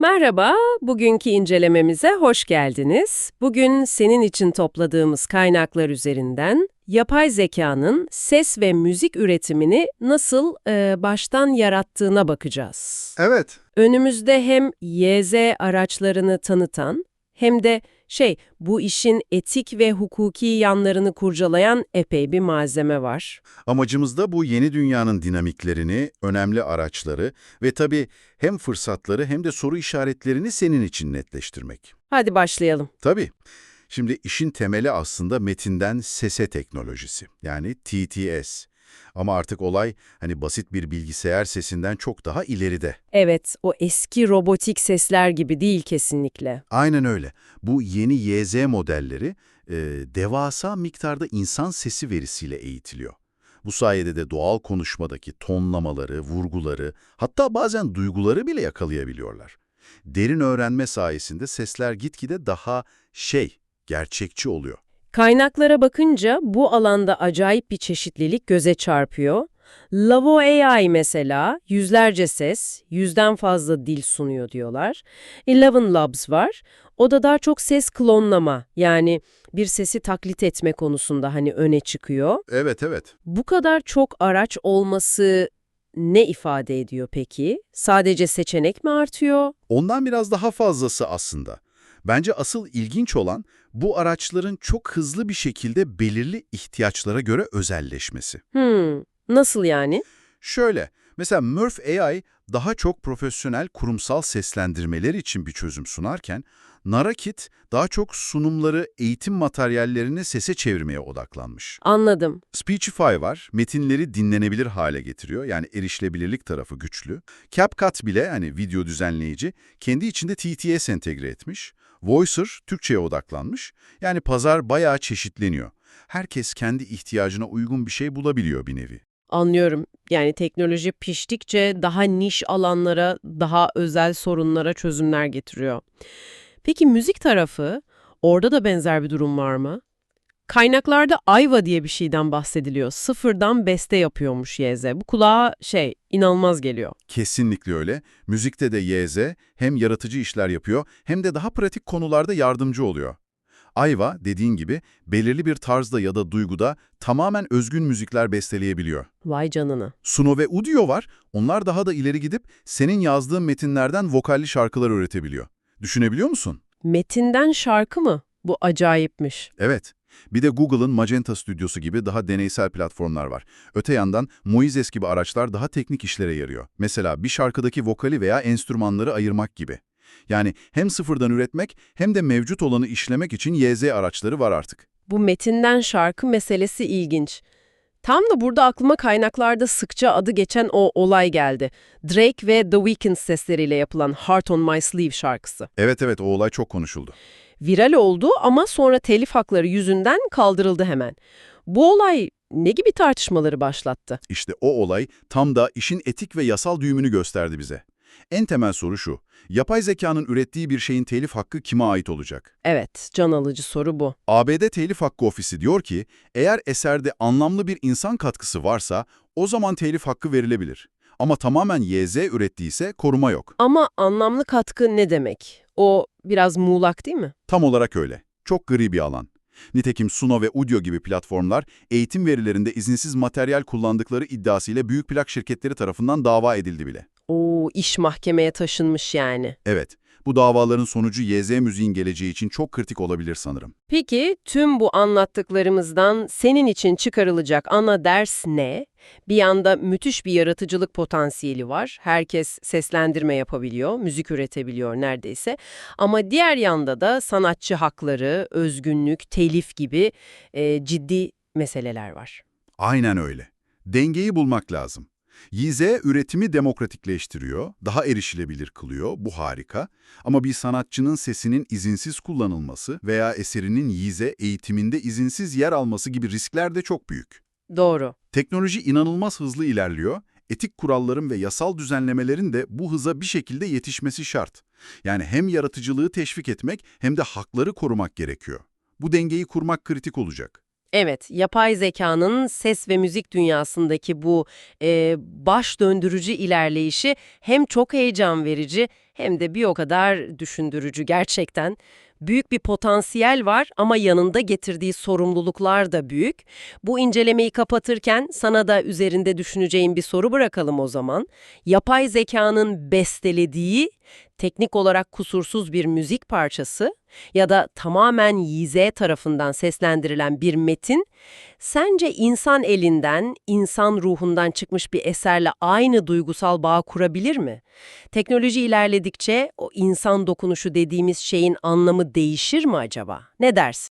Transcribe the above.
Merhaba, bugünkü incelememize hoş geldiniz. Bugün senin için topladığımız kaynaklar üzerinden yapay zekanın ses ve müzik üretimini nasıl e, baştan yarattığına bakacağız. Evet, Önümüzde hem YZ araçlarını tanıtan hem de şey bu işin etik ve hukuki yanlarını kurcalayan epey bir malzeme var. amacımız da bu yeni dünyanın dinamiklerini, önemli araçları ve tabii hem fırsatları hem de soru işaretlerini senin için netleştirmek. Hadi başlayalım. Tabii. Şimdi işin temeli aslında metinden sese teknolojisi, yani TTS. Ama artık olay hani basit bir bilgisayar sesinden çok daha ileride. Evet, o eski robotik sesler gibi değil kesinlikle. Aynen öyle. Bu yeni YZ modelleri e, devasa miktarda insan sesi verisiyle eğitiliyor. Bu sayede de doğal konuşmadaki tonlamaları, vurguları, hatta bazen duyguları bile yakalayabiliyorlar. Derin öğrenme sayesinde sesler gitgide daha şey, gerçekçi oluyor. Kaynaklara bakınca bu alanda acayip bir çeşitlilik göze çarpıyor. Lavo AI mesela yüzlerce ses, yüzden fazla dil sunuyor diyorlar. Eleven Labs var. O da daha çok ses klonlama yani bir sesi taklit etme konusunda hani öne çıkıyor. Evet, evet. Bu kadar çok araç olması ne ifade ediyor peki? Sadece seçenek mi artıyor? Ondan biraz daha fazlası aslında. Bence asıl ilginç olan bu araçların çok hızlı bir şekilde belirli ihtiyaçlara göre özelleşmesi. Hmm, nasıl yani? Şöyle, mesela Murph AI daha çok profesyonel kurumsal seslendirmeler için bir çözüm sunarken, Narakit daha çok sunumları, eğitim materyallerini sese çevirmeye odaklanmış. Anladım. Speechify var, metinleri dinlenebilir hale getiriyor, yani erişilebilirlik tarafı güçlü. CapCut bile, hani video düzenleyici, kendi içinde TTS entegre etmiş. Voicer, Türkçe'ye odaklanmış. Yani pazar bayağı çeşitleniyor. Herkes kendi ihtiyacına uygun bir şey bulabiliyor bir nevi. Anlıyorum. Yani teknoloji piştikçe daha niş alanlara, daha özel sorunlara çözümler getiriyor. Peki müzik tarafı, orada da benzer bir durum var mı? Kaynaklarda Ayva diye bir şeyden bahsediliyor. Sıfırdan beste yapıyormuş YZ. Bu kulağa şey, inanılmaz geliyor. Kesinlikle öyle. Müzikte de YZ hem yaratıcı işler yapıyor hem de daha pratik konularda yardımcı oluyor. Ayva, dediğin gibi, belirli bir tarzda ya da duyguda tamamen özgün müzikler besteleyebiliyor. Vay canına. Suno ve Udio var, onlar daha da ileri gidip senin yazdığın metinlerden vokalli şarkılar üretebiliyor. Düşünebiliyor musun? Metinden şarkı mı? Bu acayipmiş. Evet. Bir de Google'ın Magenta Stüdyosu gibi daha deneysel platformlar var. Öte yandan Moises gibi araçlar daha teknik işlere yarıyor. Mesela bir şarkıdaki vokali veya enstrümanları ayırmak gibi. Yani hem sıfırdan üretmek hem de mevcut olanı işlemek için YZ araçları var artık. Bu metinden şarkı meselesi ilginç. Tam da burada aklıma kaynaklarda sıkça adı geçen o olay geldi. Drake ve The Weeknd sesleriyle yapılan Heart on My Sleeve şarkısı. Evet evet o olay çok konuşuldu. Viral oldu ama sonra telif hakları yüzünden kaldırıldı hemen. Bu olay ne gibi tartışmaları başlattı? İşte o olay tam da işin etik ve yasal düğümünü gösterdi bize. En temel soru şu, yapay zekanın ürettiği bir şeyin telif hakkı kime ait olacak? Evet, can alıcı soru bu. ABD Telif Hakkı Ofisi diyor ki, eğer eserde anlamlı bir insan katkısı varsa o zaman telif hakkı verilebilir. Ama tamamen YZ ürettiyse koruma yok. Ama anlamlı katkı ne demek? O biraz muğlak değil mi? Tam olarak öyle. Çok gri bir alan. Nitekim Suno ve Udio gibi platformlar eğitim verilerinde izinsiz materyal kullandıkları iddiasıyla büyük plak şirketleri tarafından dava edildi bile. O iş mahkemeye taşınmış yani. Evet, bu davaların sonucu YZ müziğin geleceği için çok kritik olabilir sanırım. Peki tüm bu anlattıklarımızdan senin için çıkarılacak ana ders ne? Bir yanda müthiş bir yaratıcılık potansiyeli var. Herkes seslendirme yapabiliyor, müzik üretebiliyor neredeyse. Ama diğer yanda da sanatçı hakları, özgünlük, telif gibi e, ciddi meseleler var. Aynen öyle. Dengeyi bulmak lazım. YZ üretimi demokratikleştiriyor, daha erişilebilir kılıyor, bu harika. Ama bir sanatçının sesinin izinsiz kullanılması veya eserinin YZ eğitiminde izinsiz yer alması gibi riskler de çok büyük. Doğru. Teknoloji inanılmaz hızlı ilerliyor, etik kuralların ve yasal düzenlemelerin de bu hıza bir şekilde yetişmesi şart. Yani hem yaratıcılığı teşvik etmek hem de hakları korumak gerekiyor. Bu dengeyi kurmak kritik olacak. Evet, yapay zekanın ses ve müzik dünyasındaki bu e, baş döndürücü ilerleyişi hem çok heyecan verici hem de bir o kadar düşündürücü gerçekten. Büyük bir potansiyel var ama yanında getirdiği sorumluluklar da büyük. Bu incelemeyi kapatırken sana da üzerinde düşüneceğin bir soru bırakalım o zaman. Yapay zekanın bestelediği, teknik olarak kusursuz bir müzik parçası ya da tamamen YZ tarafından seslendirilen bir metin, sence insan elinden, insan ruhundan çıkmış bir eserle aynı duygusal bağ kurabilir mi? Teknoloji ilerledikçe o insan dokunuşu dediğimiz şeyin anlamı değişir mi acaba? Ne dersin?